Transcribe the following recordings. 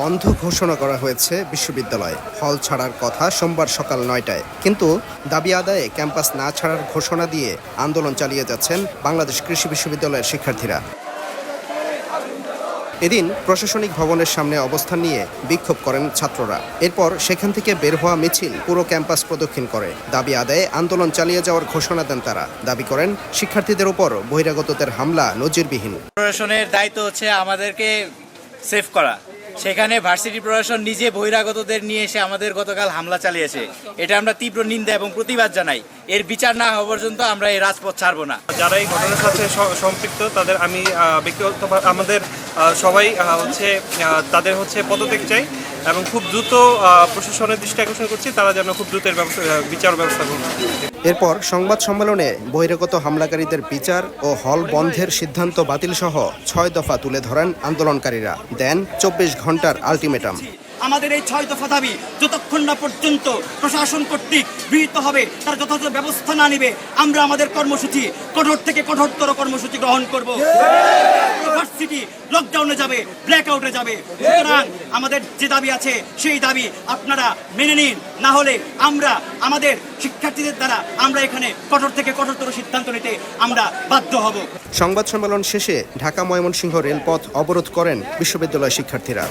বন্ধ ঘোষণা করা হয়েছে বিশ্ববিদ্যালয়। হল ছাড়ার কথা সোমবার সকাল নয়টায়। কিন্তু দাবি আদায়ে ক্যাম্পাস না ছাড়ার ঘোষণা দিয়ে আন্দোলন চালিয়ে যাচ্ছেন বাংলাদেশ কৃষি বিশ্ববিদ্যালয়ের শিক্ষার্থীরা। এদিন প্রশাসনিক ভবনের সামনে অবস্থান নিয়ে বিক্ষোভ করেন ছাত্ররা। এরপর সেখান থেকে বের হওয়া মিছিল পুরো ক্যাম্পাস প্রদক্ষিণ করে। দাবি আদায়ে আন্দোলন চালিয়ে যাওয়ার ঘোষণা দেন তারা। দাবি করেন, শিক্ষার্থীদের উপর বহিরাগতদের হামলা নজিরবিহীন। প্রশাসনের দায়িত্ব হচ্ছে আমাদেরকে সেভ করা। সেখানে ভার্সিটি প্রশাসন নিজে বহিরাগতদের নিয়ে এসে আমাদের গতকাল হামলা চালিয়েছে। এটা আমরা তীব্র নিন্দা এবং প্রতিবাদ জানাই। এর বিচার না হওয়া পর্যন্ত আমরা এই রাজপথ ছাড়বো না। যারা এই ঘটনার সাথে সম্পৃক্ত, তাদের আমি ব্যক্তিগত আমাদের সবাই হচ্ছে তাদের হচ্ছে পদত্যাগ চাই। এবং খুব দ্রুত প্রশাসনের দৃষ্টি আকর্ষণ করছি তারা যেন খুব দ্রুত ব্যবস্থা বিচার ব্যবস্থা করুন এরপর সংবাদ সম্মেলনে বহিরাগত হামলাকারীদের বিচার ও হল বন্ধের সিদ্ধান্ত বাতিল সহ ছয় দফা তুলে ধরেন আন্দোলনকারীরা। দেন চব্বিশ ঘণ্টার আলটিমেটাম। আমাদের এই ছয় দফা দাবি যতক্ষণ না পর্যন্ত প্রশাসন কর্তৃক গৃহীত হবে তার যথাযথ ব্যবস্থা না নিবে আমরা আমাদের কর্মসূচি কঠোর থেকে কঠোরতর কর্মসূচি গ্রহণ করব। ইউনিভার্সিটি লকডাউনে যাবে ব্ল্যাক আউটে যাবে। সুতরাং আমাদের যে দাবি আছে, সেই দাবি আপনারা মেনে নিন। না হলে আমরা, আমাদের শিক্ষার্থীদের দ্বারা আমরা এখানে কঠোর থেকে কঠোরতর সিদ্ধান্ত নিতে আমরা বাধ্য হব। সংবাদ সম্মেলন শেষে ঢাকা ময়মনসিংহ রেলপথ অবরোধ করেন বিশ্ববিদ্যালয় শিক্ষার্থীরা।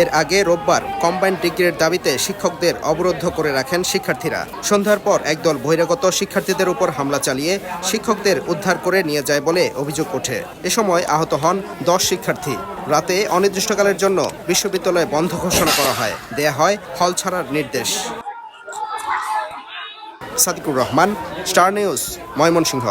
এর আগে রোববার কম্বাইন্ড ডিগ্রির দাবিতে শিক্ষকদের অবরুদ্ধ করে রাখেন শিক্ষার্থীরা। সন্ধ্যার পর একদল বহিরাগত শিক্ষার্থীদের উপর হামলা চালিয়ে শিক্ষকদের উদ্ধার করে নিয়ে যায় বলে অভিযোগ ওঠে। এ সময় আহত হন দশ শিক্ষার্থী। রাতে অনির্দিষ্টকালের জন্য বিশ্ববিদ্যালয় বন্ধ ঘোষণা করা হয়। দেয়া হয় হল ছাড়ার নির্দেশ। Sadikur Rahman, star news, Mymensingh.